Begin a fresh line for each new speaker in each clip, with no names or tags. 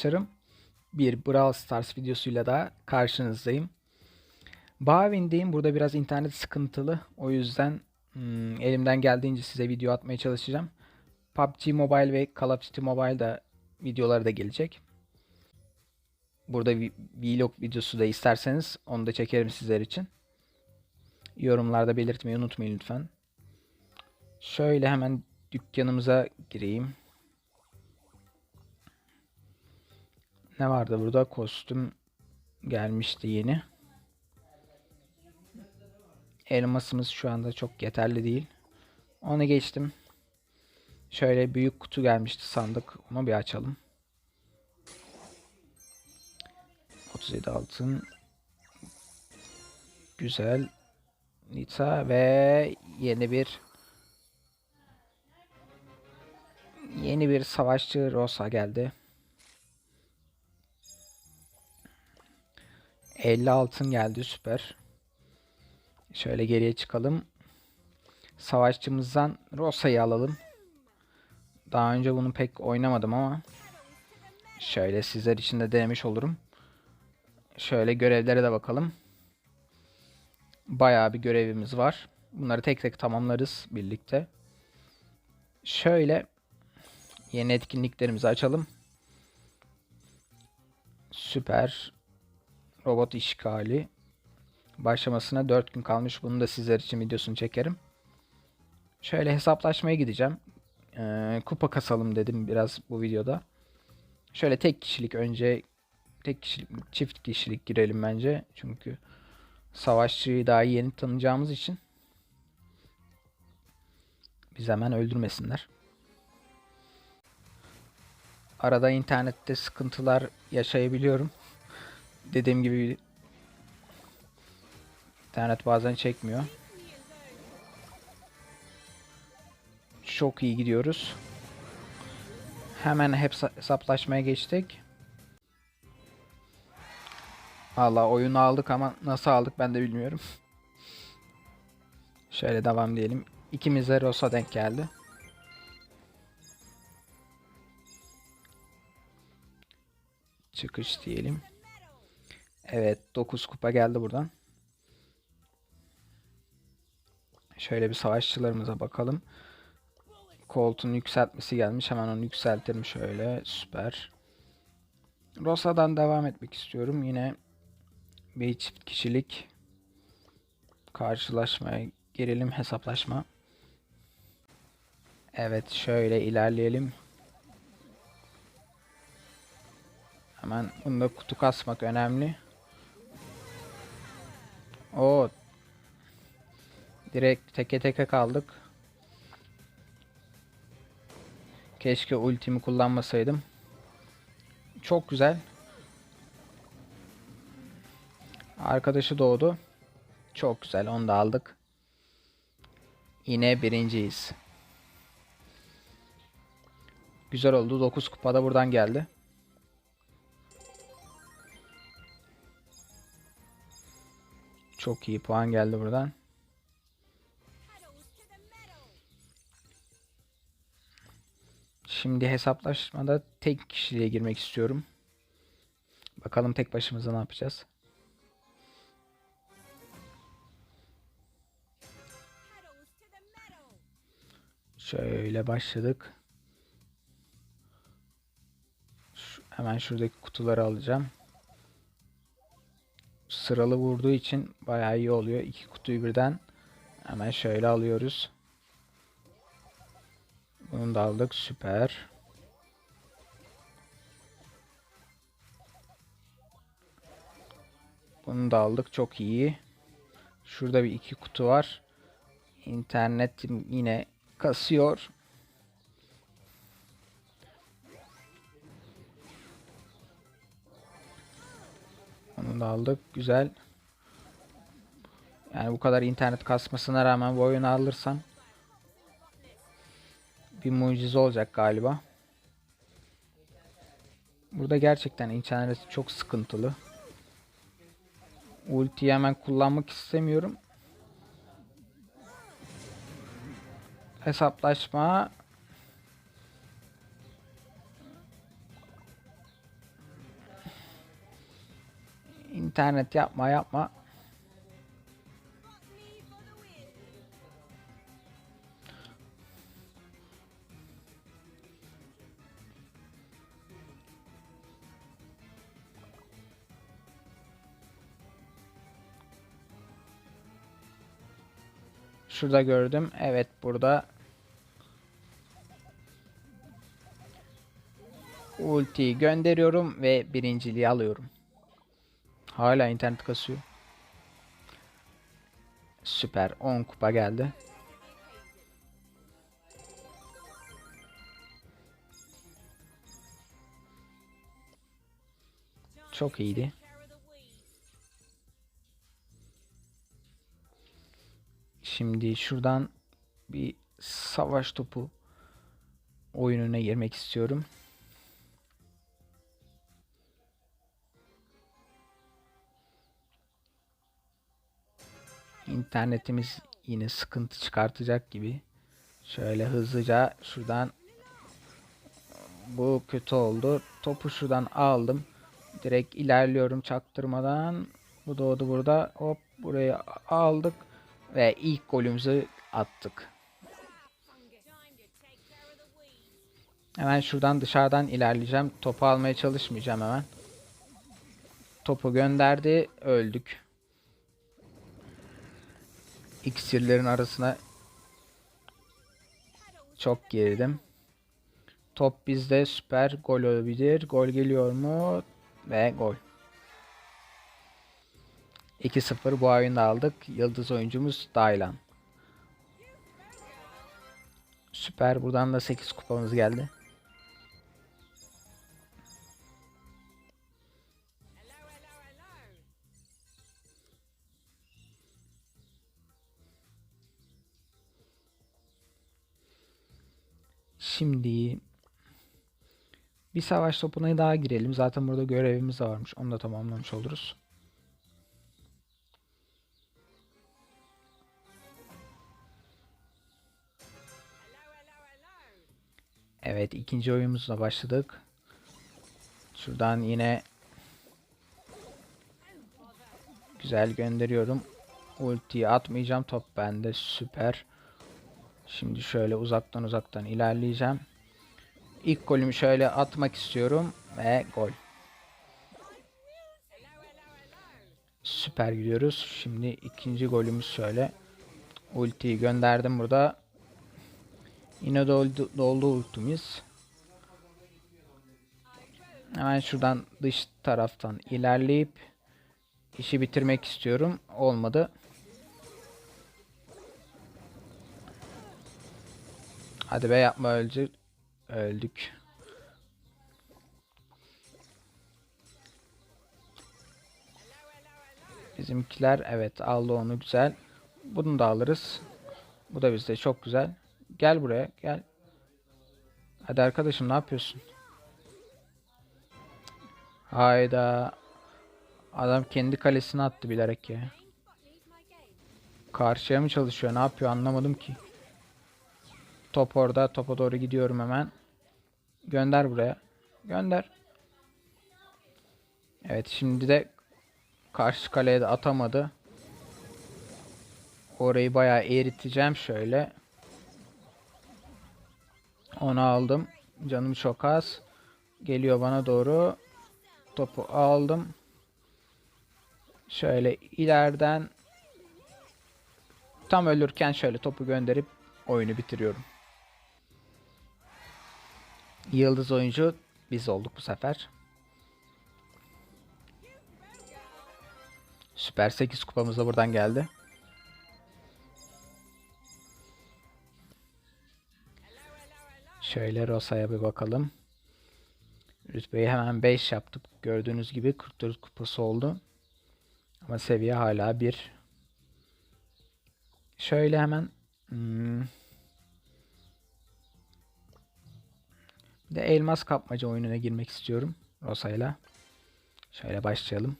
arkadaşlarım. Bir Brawl Stars videosuyla da karşınızdayım. Bavindeyim. Burada biraz internet sıkıntılı. O yüzden hmm, elimden geldiğince size video atmaya çalışacağım. PUBG Mobile ve Call of Duty Mobile da videoları da gelecek. Burada vlog videosu da isterseniz onu da çekerim sizler için. Yorumlarda belirtmeyi unutmayın lütfen. Şöyle hemen dükkanımıza gireyim. Ne vardı burada? Kostüm gelmişti yeni. Elmasımız şu anda çok yeterli değil. Onu geçtim. Şöyle büyük kutu gelmişti sandık. Onu bir açalım. 37 altın. Güzel. Nita ve yeni bir yeni bir savaşçı Rosa geldi. 50 altın geldi süper. Şöyle geriye çıkalım. Savaşçımızdan Rosa'yı alalım. Daha önce bunu pek oynamadım ama şöyle sizler için de denemiş olurum. Şöyle görevlere de bakalım. Bayağı bir görevimiz var. Bunları tek tek tamamlarız birlikte. Şöyle yeni etkinliklerimizi açalım. Süper robot işgali başlamasına 4 gün kalmış. Bunu da sizler için videosunu çekerim. Şöyle hesaplaşmaya gideceğim. Ee, kupa kasalım dedim biraz bu videoda. Şöyle tek kişilik önce tek kişilik çift kişilik girelim bence. Çünkü savaşçıyı daha yeni tanıyacağımız için biz hemen öldürmesinler. Arada internette sıkıntılar yaşayabiliyorum. Dediğim gibi internet bazen çekmiyor. Çok iyi gidiyoruz. Hemen hep hesaplaşmaya geçtik. Valla oyunu aldık ama nasıl aldık ben de bilmiyorum. Şöyle devam diyelim. İkimize Rosa denk geldi. Çıkış diyelim. Evet 9 kupa geldi buradan. Şöyle bir savaşçılarımıza bakalım. Colt'un yükseltmesi gelmiş. Hemen onu yükseltelim şöyle. Süper. Rosa'dan devam etmek istiyorum. Yine bir çift kişilik karşılaşmaya girelim hesaplaşma. Evet şöyle ilerleyelim. Hemen bunda kutu kasmak önemli. O direkt teke teke kaldık. Keşke ultimi kullanmasaydım. Çok güzel. Arkadaşı doğdu. Çok güzel. Onu da aldık. Yine birinciyiz. Güzel oldu. 9 kupada buradan geldi. Çok iyi puan geldi buradan. Şimdi hesaplaşmada tek kişiliğe girmek istiyorum. Bakalım tek başımıza ne yapacağız. Şöyle başladık. Şu, hemen şuradaki kutuları alacağım. Sıralı vurduğu için bayağı iyi oluyor. İki kutuyu birden hemen şöyle alıyoruz. Bunu da aldık. Süper. Bunu da aldık. Çok iyi. Şurada bir iki kutu var. İnternetim yine kasıyor. Da aldık. Güzel. Yani bu kadar internet kasmasına rağmen bu oyunu alırsam bir mucize olacak galiba. Burada gerçekten internet çok sıkıntılı. Ultiyi hemen kullanmak istemiyorum. Hesaplaşma İnternet yapma yapma. Şurada gördüm. Evet burada. Ultiyi gönderiyorum ve birinciliği alıyorum. Hala internet kasıyor. Süper. 10 kupa geldi. Çok iyiydi. Şimdi şuradan bir savaş topu oyununa girmek istiyorum. İnternetimiz yine sıkıntı çıkartacak gibi. Şöyle hızlıca şuradan bu kötü oldu. Topu şuradan aldım. Direkt ilerliyorum çaktırmadan. Bu doğdu burada. Hop burayı aldık. Ve ilk golümüzü attık. Hemen şuradan dışarıdan ilerleyeceğim. Topu almaya çalışmayacağım hemen. Topu gönderdi. Öldük. İksirlerin arasına çok girdim. Top bizde süper gol olabilir. Gol geliyor mu? Ve gol. 2-0 bu oyunda aldık. Yıldız oyuncumuz Daylan. Süper. Buradan da 8 kupamız geldi. Şimdi bir savaş topuna daha girelim. Zaten burada görevimiz de varmış. Onu da tamamlamış oluruz. Evet ikinci oyunumuzla başladık. Şuradan yine güzel gönderiyorum. Ultiyi atmayacağım. Top bende. Süper. Şimdi şöyle uzaktan uzaktan ilerleyeceğim. İlk golümü şöyle atmak istiyorum ve gol. Süper gidiyoruz. Şimdi ikinci golümüz şöyle. Ultiyi gönderdim burada. Yine doldu, doldu ultimiz. Hemen şuradan dış taraftan ilerleyip işi bitirmek istiyorum. Olmadı. Hadi be yapma öldü. Öldük. Bizimkiler evet aldı onu güzel. Bunu da alırız. Bu da bizde çok güzel. Gel buraya gel. Hadi arkadaşım ne yapıyorsun? Hayda. Adam kendi kalesine attı bilerek ya. Karşıya mı çalışıyor? Ne yapıyor anlamadım ki. Top orada. Topa doğru gidiyorum hemen. Gönder buraya. Gönder. Evet şimdi de karşı kaleye de atamadı. Orayı bayağı eriteceğim şöyle. Onu aldım. Canım çok az. Geliyor bana doğru. Topu aldım. Şöyle ileriden tam ölürken şöyle topu gönderip oyunu bitiriyorum. Yıldız oyuncu biz olduk bu sefer. Süper 8 kupamız da buradan geldi. Şöyle Rosa'ya bir bakalım. Rütbeyi hemen 5 yaptık. Gördüğünüz gibi 44 kupası oldu. Ama seviye hala 1. Şöyle hemen hmm, bir de elmas kapmaca oyununa girmek istiyorum Rosa'yla. Şöyle başlayalım.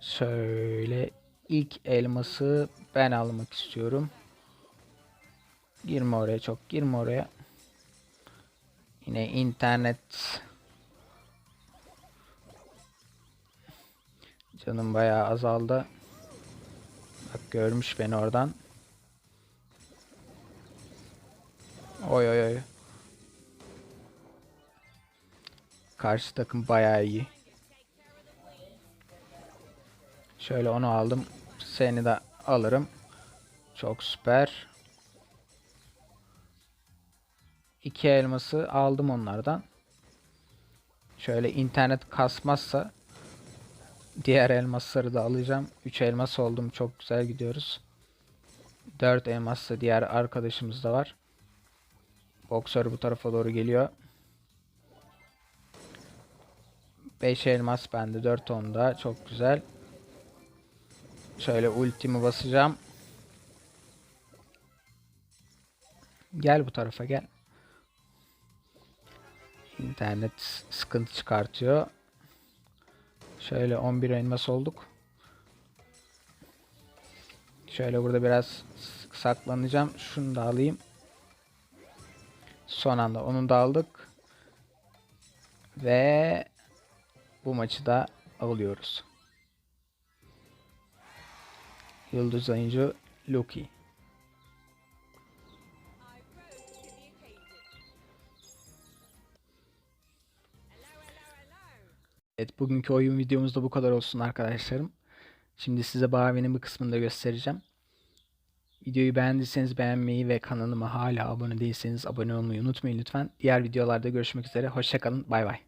Şöyle ilk elması ben almak istiyorum. Girme oraya çok girme oraya. Yine internet canım bayağı azaldı. Bak görmüş beni oradan. Oy oy oy. Karşı takım bayağı iyi. Şöyle onu aldım. Seni de alırım. Çok süper. İki elması aldım onlardan. Şöyle internet kasmazsa diğer elmasları da alacağım. 3 elmas oldum. Çok güzel gidiyoruz. 4 elmas da diğer arkadaşımız da var. Boksör bu tarafa doğru geliyor. 5 elmas bende 4 onda. Çok güzel. Şöyle ultimi basacağım. Gel bu tarafa gel. İnternet sıkıntı çıkartıyor. Şöyle 11 elmas olduk. Şöyle burada biraz saklanacağım. Şunu da alayım. Son anda onu da aldık. Ve bu maçı da alıyoruz. Yıldız oyuncu Loki. Evet bugünkü oyun videomuz da bu kadar olsun arkadaşlarım. Şimdi size Bavi'nin bir kısmını da göstereceğim. Videoyu beğendiyseniz beğenmeyi ve kanalıma hala abone değilseniz abone olmayı unutmayın lütfen. Diğer videolarda görüşmek üzere. Hoşçakalın. Bay bay.